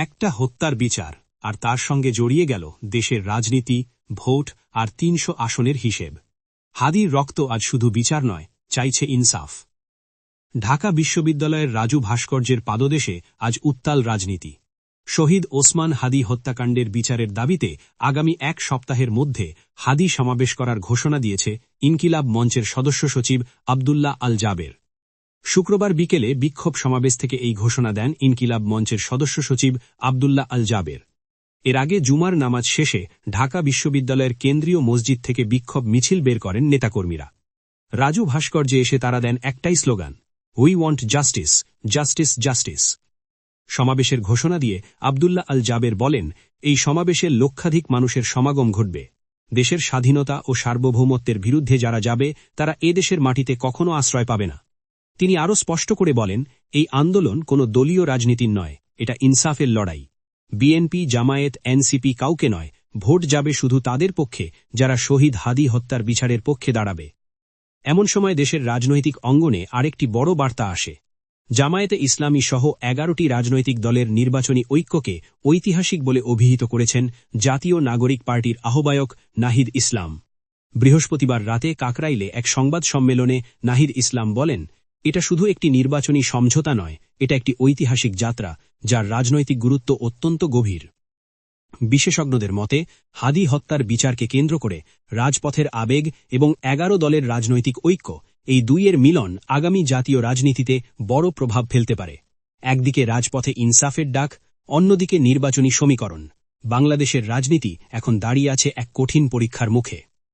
একটা হত্যার বিচার, আর তার সঙ্গে জড়িয়ে গেল দেশের রাজনীতি, ভোট, আর তিনশো আসনের হিসেব। হাদির রক্ত আজ শুধু বিচার নয়, চাইছে ইনসাফ। ঢাকা বিশ্ববিদ্যালয়ের রাজু ভাস্কর্যের পাদদেশে আজ উত্তাল রাজনীতি। শহীদ ওসমান হাদি হত্যাকাণ্ডের বিচারের দাবিতে আগামী এক সপ্তাহের মধ্যে হাদি সমাবেশ করার ঘোষণা দিয়েছে ইনকিলাব মঞ্চের সদস্য সচিব আবদুল্লাহ আল জাবের শুক্রবার বিকেলে বিক্ষোভ সমাবেশ থেকে এই ঘোষণা দেন ইনকিলাব মঞ্চের সদস্য সচিব আবদুল্লাহ আল জাবের। এর আগে জুমার নামাজ শেষে ঢাকা বিশ্ববিদ্যালয়ের কেন্দ্রীয় মসজিদ থেকে বিক্ষোভ মিছিল বের করেন নেতাকর্মীরা। রাজু ভাস্কর্যে এসে তারা দেন একটাই slogan we want justice justice justice সমাবেশের ঘোষণা দিয়ে আবদুল্লাহ আল জাবের বলেন, এই সমাবেশে লক্ষাধিক মানুষের সমাগম ঘটবে। দেশের স্বাধীনতা ও সার্বভৌমত্বের বিরুদ্ধে যারা যাবে, তারা এ দেশের মাটিতে কখনো আশ্রয় পাবে না। তিনি আরও স্পষ্ট করে বলেন, এই আন্দোলন কোনো দলীয় রাজনীতির নয়, এটা ইনসাফের লড়াই। বিএনপি, জামায়েত, এনসিপি কাউকে নয়, ভোট যাবে শুধু তাদের পক্ষে, যারা শহীদ হাদি হত্যার বিচারের পক্ষে দাঁড়াবে। এমন সময় দেশের রাজনৈতিক অঙ্গনে আরেকটি বড় বার্তা আসে। জামায়াতে ইসলামী সহ এগারোটি রাজনৈতিক দলের নির্বাচনী ঐক্যকে ঐতিহাসিক বলে অভিহিত করেছেন জাতীয় নাগরিক পার্টির আহ্বায়ক নাহিদ ইসলাম। বৃহস্পতিবার রাতে কাকরাইলে এক সংবাদ সম্মেলনে নাহিদ ইসলাম বলেন এটা শুধু একটি নির্বাচনী সমঝোতা নয়, এটা একটি ঐতিহাসিক যাত্রা, যার রাজনৈতিক গুরুত্ব অত্যন্ত গভীর। বিশেষজ্ঞদের মতে, হাদি হত্যার বিচারকে কেন্দ্র করে রাজপথের আবেগ এবং এগারো দলের রাজনৈতিক ঐক্য, এই দুইয়ের মিলন আগামী জাতীয় রাজনীতিতে বড় প্রভাব ফেলতে পারে। একদিকে রাজপথে ইনসাফের ডাক, অন্যদিকে নির্বাচনী সমীকরণ। বাংলাদেশের রাজনীতি এখন দাঁড়িয়ে আছে এক কঠিন পরীক্ষার মুখে।